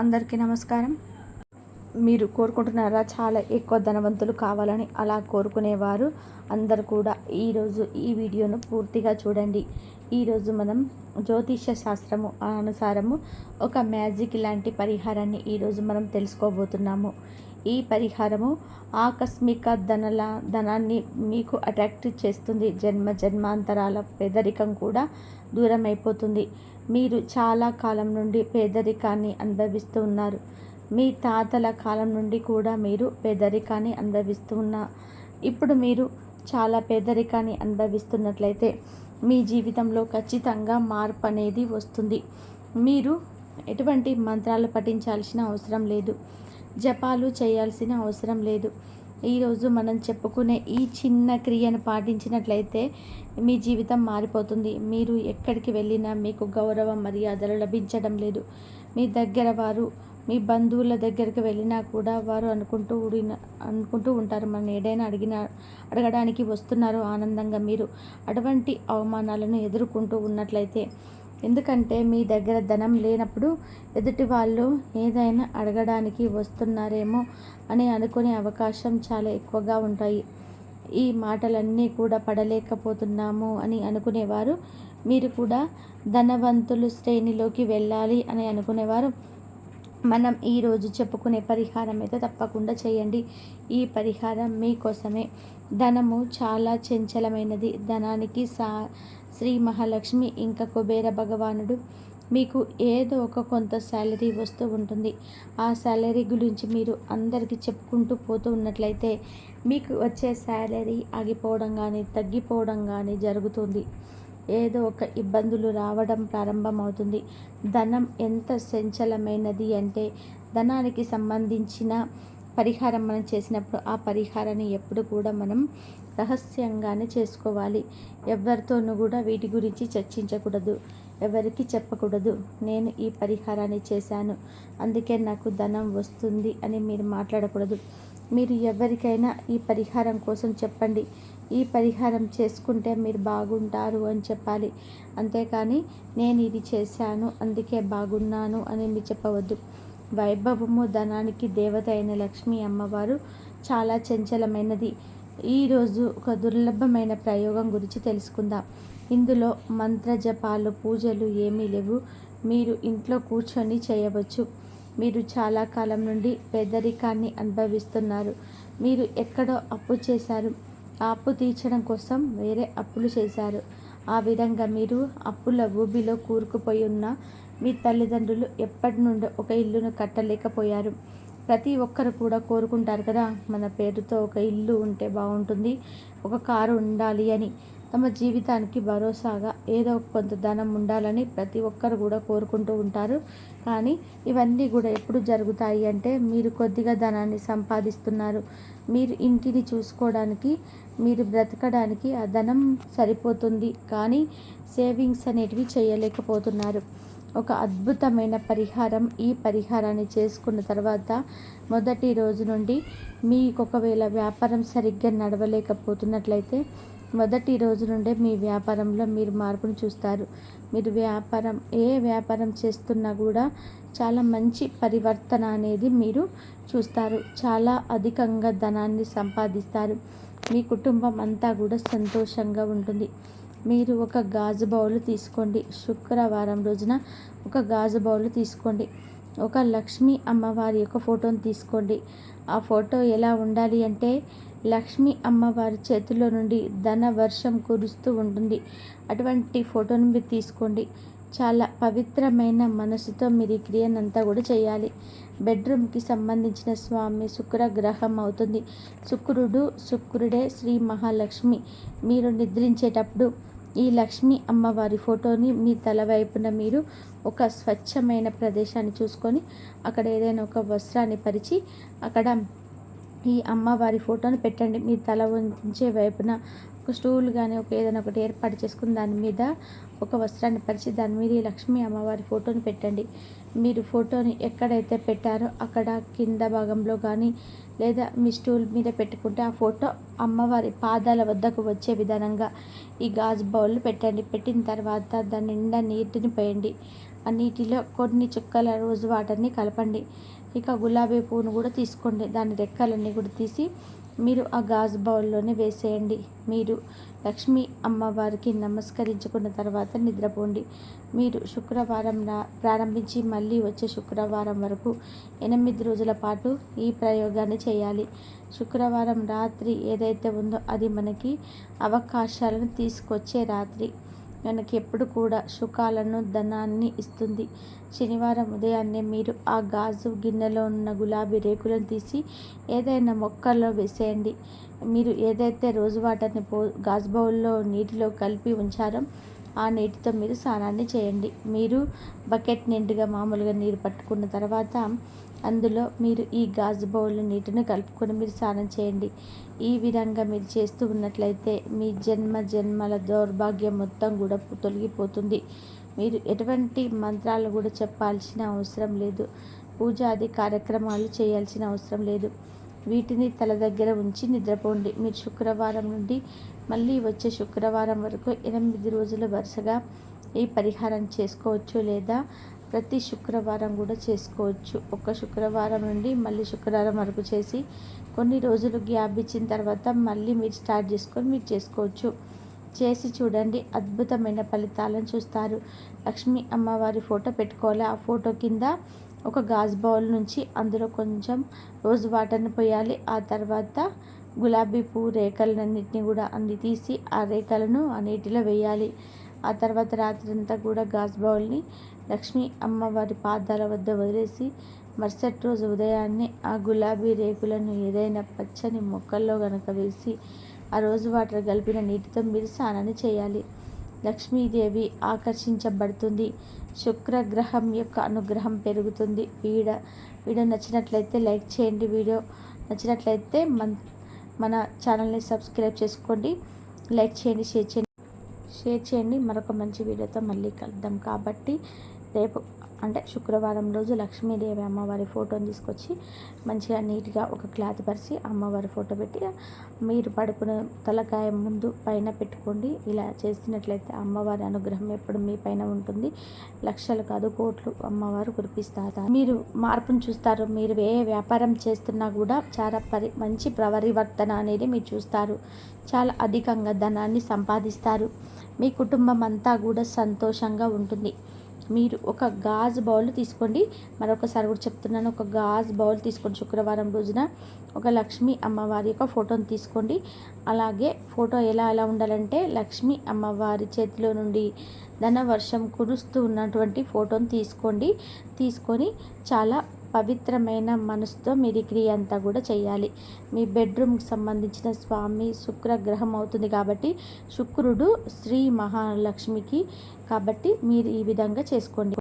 అందరికీ నమస్కారం. మీరు కోరుకుంటున్నారా చాలా ఎక్కువ ధనవంతులు కావాలని అలా కోరుకునేవారు. అందరు కూడా ఈరోజు ఈ వీడియోను పూర్తిగా చూడండి. ఈరోజు మనం జ్యోతిష శాస్త్రము అనుసారము ఒక మ్యాజిక్ లాంటి పరిహారాన్ని ఈరోజు మనం తెలుసుకోబోతున్నాము. ఈ పరిహారము ఆకస్మిక ధనల ధనాన్ని మీకు అట్రాక్ట్ చేస్తుంది. జన్మ జన్మాంతరాల పేదరికం కూడా దూరం అయిపోతుంది మీరు చాలా కాలం నుండి పేదరికాన్ని అనుభవిస్తూ ఉన్నారు. మీ తాతల కాలం నుండి కూడా మీరు పేదరికాన్ని అనుభవిస్తూ ఉన్న ఇప్పుడు మీరు చాలా పేదరికాన్ని అనుభవిస్తున్నట్లయితే మీ జీవితంలో ఖచ్చితంగా మార్పు అనేది వస్తుంది. మీరు ఎటువంటి మంత్రాలు పఠించాల్సిన అవసరం లేదు. జపాలు చేయాల్సిన అవసరం లేదు. ఈరోజు మనం చెప్పుకునే ఈ చిన్న క్రియను పాటించినట్లయితే మీ జీవితం మారిపోతుంది. మీరు ఎక్కడికి వెళ్ళినా మీకు గౌరవం మర్యాదలు లభించడం లేదు. మీ దగ్గర వారు మీ బంధువుల దగ్గరికి వెళ్ళినా కూడా వారు అనుకుంటూ ఉడిన అనుకుంటూ ఉంటారు. మనం ఏదైనా అడిగిన అడగడానికి వస్తున్నారు ఆనందంగా మీరు. అటువంటి అవమానాలను ఎదుర్కొంటూ ఉన్నట్లయితే ఎందుకంటే మీ దగ్గర ధనం లేనప్పుడు ఎదుటి వాళ్ళు ఏదైనా అడగడానికి వస్తున్నారేమో అని అనుకునే అవకాశం చాలా ఎక్కువగా ఉంటాయి. ఈ మాటలన్నీ కూడా పడలేకపోతున్నాము అని అనుకునేవారు. మీరు కూడా ధనవంతులు శ్రేణిలోకి వెళ్ళాలి అని అనుకునేవారు. మనం ఈరోజు చెప్పుకునే పరిహారం అయితే తప్పకుండా చేయండి. ఈ పరిహారం మీకోసమే. ధనము చాలా చంచలమైనది. ధనానికి సా శ్రీ మహాలక్ష్మి ఇంకా కుబేర భగవానుడు మీకు ఏదో ఒక కొంత శాలరీ వస్తూ ఉంటుంది. ఆ శాలరీ గురించి మీరు అందరికీ చెప్పుకుంటూ పోతూ ఉన్నట్లయితే మీకు వచ్చే శాలరీ ఆగిపోవడం కానీ తగ్గిపోవడం కానీ జరుగుతుంది. ఏదో ఒక ఇబ్బందులు రావడం ప్రారంభమవుతుంది. ధనం ఎంత సంచలమైనది అంటే ధనానికి సంబంధించిన పరిహారం మనం చేసినప్పుడు ఆ పరిహారాన్ని ఎప్పుడు కూడా మనం రహస్యంగానే చేసుకోవాలి. ఎవరితోనూ కూడా వీటి గురించి చర్చించకూడదు. ఎవరికి చెప్పకూడదు. నేను ఈ పరిహారాన్ని చేశాను. అందుకే నాకు ధనం వస్తుంది అని మీరు మాట్లాడకూడదు. మీరు ఎవరికైనా ఈ పరిహారం కోసం చెప్పండి. ఈ పరిహారం చేసుకుంటే మీరు బాగుంటారు అని చెప్పాలి. అంతేకాని నేను ఇది చేశాను అందుకే బాగున్నాను అని మీరు చెప్పవద్దు. వైభవము ధనానికి దేవత అయిన లక్ష్మీ అమ్మవారు చాలా చంచలమైనది. ఈరోజు ఒక దుర్లభమైన ప్రయోగం గురించి తెలుసుకుందాం. ఇందులో మంత్ర జపాలు పూజలు ఏమీ లేవు. మీరు ఇంట్లో కూర్చొని చేయవచ్చు. మీరు చాలా కాలం నుండి పేదరికాన్ని అనుభవిస్తున్నారు. మీరు ఎక్కడో అప్పు చేశారు. ఆ అప్పు తీర్చడం కోసం వేరే అప్పులు చేశారు. ఆ విధంగా మీరు అప్పుల ఊబిలో కూరుకుపోయి ఉన్న మీ తల్లిదండ్రులు ఎప్పటి నుండో ఒక ఇల్లును కట్టలేకపోయారు. ప్రతి ఒక్కరు కూడా కోరుకుంటారు కదా మన పేరుతో ఒక ఇల్లు ఉంటే బాగుంటుంది ఒక కారు ఉండాలి అని. తమ జీవితానికి భరోసాగా ఏదో కొంత ధనం ఉండాలని ప్రతి ఒక్కరు కూడా కోరుకుంటూ ఉంటారు. కానీ ఇవన్నీ కూడా ఎప్పుడు జరుగుతాయి అంటే మీరు కొద్దిగా ధనాన్ని సంపాదిస్తున్నారు. మీరు ఇంటిని చూసుకోవడానికి మీరు బ్రతకడానికి ఆ ధనం సరిపోతుంది. కానీ సేవింగ్స్ అనేటివి చేయలేకపోతున్నారు. ఒక అద్భుతమైన పరిహారం ఈ పరిహారాన్ని చేసుకున్న తర్వాత మొదటి రోజు నుండి మీకు ఒకవేళ వ్యాపారం సరిగ్గా నడవలేకపోతున్నట్లయితే మొదటి రోజు నుండే మీ వ్యాపారంలో మీరు మార్పును చూస్తారు. మీరు వ్యాపారం ఏ వ్యాపారం చేస్తున్నా కూడా చాలా మంచి పరివర్తన అనేది మీరు చూస్తారు. చాలా అధికంగా ధనాన్ని సంపాదిస్తారు. మీ కుటుంబం అంతా కూడా సంతోషంగా ఉంటుంది. మీరు ఒక గాజు బౌల్ తీసుకోండి. శుక్రవారం రోజున ఒక గాజు బౌల్ తీసుకోండి. ఒక లక్ష్మీ అమ్మవారి యొక్క ఫోటోని తీసుకోండి. ఆ ఫోటో ఎలా ఉండాలి అంటే లక్ష్మీ అమ్మవారి చేతిలో నుండి ధన వర్షం కురుస్తూ ఉంటుంది. అటువంటి ఫోటోని మీరు తీసుకోండి. చాలా పవిత్రమైన మనసుతో మీరు ఈ క్రియనంతా కూడా చేయాలి. బెడ్రూమ్కి సంబంధించిన స్వామి శుక్ర గ్రహం అవుతుంది. శుక్రుడు శుక్రుడే శ్రీ మహాలక్ష్మి. మీరు నిద్రించేటప్పుడు ఈ లక్ష్మీ అమ్మవారి ఫోటోని మీ తల వైపున మీరు ఒక స్వచ్ఛమైన ప్రదేశాన్ని చూసుకొని అక్కడ ఏదైనా ఒక వస్త్రాన్ని పరిచి అక్కడ ఈ అమ్మవారి ఫోటోని పెట్టండి. మీ తల ఉంచే వైపున ఒక స్టూల్ కానీ ఒక ఏదైనా ఒకటి ఏర్పాటు చేసుకుని దాని మీద ఒక వస్త్రాన్ని పరిచి దాని మీద ఈ లక్ష్మీ అమ్మవారి ఫోటోని పెట్టండి. మీరు ఫోటోని ఎక్కడైతే పెట్టారో అక్కడ కింద భాగంలో కానీ లేదా మీ స్టూల్ మీద పెట్టుకుంటే ఆ ఫోటో అమ్మవారి పాదాల వద్దకు వచ్చే విధానంగా ఈ గాజు బౌల్ పెట్టండి. పెట్టిన తర్వాత దాని నిండా నీటిని పోయండి. ఆ నీటిలో కొన్ని చుక్కల రోజు వాటర్ని కలపండి. ఇక గులాబీ పువ్వును కూడా తీసుకోండి. దాని రెక్కలన్నీ కూడా తీసి మీరు ఆ గాజు బౌల్లోనే వేసేయండి. మీరు లక్ష్మీ అమ్మవారికి నమస్కరించుకున్న తర్వాత నిద్రపోండి. మీరు శుక్రవారం ప్రారంభించి మళ్ళీ వచ్చే శుక్రవారం వరకు ఎనిమిది రోజుల పాటు ఈ ప్రయోగాన్ని చేయాలి. శుక్రవారం రాత్రి ఏదైతే ఉందో అది మనకి అవకాశాలను తీసుకొచ్చే రాత్రి. మనకి ఎప్పుడు కూడా సుఖాలను ధనాన్ని ఇస్తుంది. శనివారం ఉదయాన్నే మీరు ఆ గాజు గిన్నెలో ఉన్న గులాబీ రేకులను తీసి ఏదైనా మొక్కల్లో వేసేయండి. మీరు ఏదైతే రోజు వాటర్ని పో గాజు బౌల్లో నీటిలో కలిపి ఉంచారో ఆ నీటితో మీరు స్నానాన్ని చేయండి. మీరు బకెట్ నిండుగా మామూలుగా నీరు పట్టుకున్న తర్వాత అందులో మీరు ఈ గాజు బౌల్ నీటిని కలుపుకొని మీరు స్నానం చేయండి. ఈ విధంగా మీరు చేస్తూ ఉన్నట్లయితే మీ జన్మ జన్మల దౌర్భాగ్యం మొత్తం కూడా తొలగిపోతుంది. మీరు ఎటువంటి మంత్రాలు కూడా చెప్పాల్సిన అవసరం లేదు. పూజాది కార్యక్రమాలు చేయాల్సిన అవసరం లేదు. వీటిని తల దగ్గర ఉంచి నిద్రపోండి. మీరు శుక్రవారం నుండి మళ్ళీ వచ్చే శుక్రవారం వరకు ఎనిమిది రోజుల వరుసగా ఈ పరిహారం చేసుకోవచ్చు లేదా ప్రతి శుక్రవారం కూడా చేసుకోవచ్చు. ఒక శుక్రవారం నుండి మళ్ళీ శుక్రవారం వరకు చేసి కొన్ని రోజులు గ్యాప్ ఇచ్చిన తర్వాత మళ్ళీ మీరు స్టార్ట్ చేసుకొని మీరు చేసుకోవచ్చు. చేసి చూడండి అద్భుతమైన ఫలితాలను చూస్తారు. లక్ష్మీ అమ్మవారి ఫోటో పెట్టుకోవాలి. ఆ ఫోటో కింద ఒక గాజు బౌల్ నుంచి అందులో కొంచెం రోజు వాటర్ని పోయాలి. ఆ తర్వాత గులాబీ పువ్వు రేఖలన్నింటినీ కూడా అన్ని తీసి ఆ రేఖలను ఆ నీటిలో వేయాలి. ఆ తర్వాత రాత్రి అంతా కూడా గాజు బౌల్ని లక్ష్మి అమ్మవారి పాదాల వద్ద వదిలేసి మరుసటి రోజు ఉదయాన్నే ఆ గులాబీ రేకులను ఏదైనా పచ్చని మొక్కల్లో గనక వేసి ఆ రోజు వాటర్ కలిపిన నీటితో మీరు స్నానాన్ని చేయాలి. లక్ష్మీదేవి ఆకర్షించబడుతుంది. శుక్రగ్రహం యొక్క అనుగ్రహం పెరుగుతుంది. వీడియో వీడియో నచ్చినట్లయితే లైక్ చేయండి. వీడియో నచ్చినట్లయితే మన మన ఛానల్ని సబ్స్క్రైబ్ చేసుకోండి. లైక్ చేయండి షేర్ చేయండి. షేర్ చేయండి. మరొక మంచి వీడియోతో మళ్ళీ కలుద్దాం. కాబట్టి రేపు అంటే శుక్రవారం రోజు లక్ష్మీదేవి అమ్మవారి ఫోటోని తీసుకొచ్చి మంచిగా నీట్గా ఒక క్లాత్ పరిచి అమ్మవారి ఫోటో పెట్టి మీరు పడుకునే తలకాయ ముందు పైన పెట్టుకోండి. ఇలా చేసినట్లయితే అమ్మవారి అనుగ్రహం ఎప్పుడు మీ పైన ఉంటుంది. లక్షలు కాదు కోట్లు అమ్మవారు కురిపిస్తారు మీరు మార్పును చూస్తారు. మీరు ఏ వ్యాపారం చేస్తున్నా కూడా చాలా పరి మంచి ప్రవరివర్తన అనేది మీరు చూస్తారు. చాలా అధికంగా ధనాన్ని సంపాదిస్తారు. మీ కుటుంబం అంతా కూడా సంతోషంగా ఉంటుంది. మీరు ఒక గాజు బౌల్ తీసుకోండి. మరొకసారి కూడా చెప్తున్నాను ఒక గాజు బౌల్ తీసుకోండి శుక్రవారం రోజున. ఒక లక్ష్మీ అమ్మవారి యొక్క ఫోటోని తీసుకోండి. అలాగే ఫోటో ఎలా ఎలా ఉండాలంటే లక్ష్మీ అమ్మవారి చేతిలో నుండి ధన వర్షం కురుస్తూ ఉన్నటువంటి ఫోటోని తీసుకోండి. తీసుకొని చాలా పవిత్రమైన మనసుతో మీరు ఈ క్రియ అంతా కూడా చేయాలి. మీ బెడ్రూమ్కి సంబంధించిన స్వామి శుక్రగ్రహం అవుతుంది కాబట్టి శుక్రుడు శ్రీ మహాలక్ష్మికి కాబట్టి మీరు ఈ విధంగా చేసుకోండి.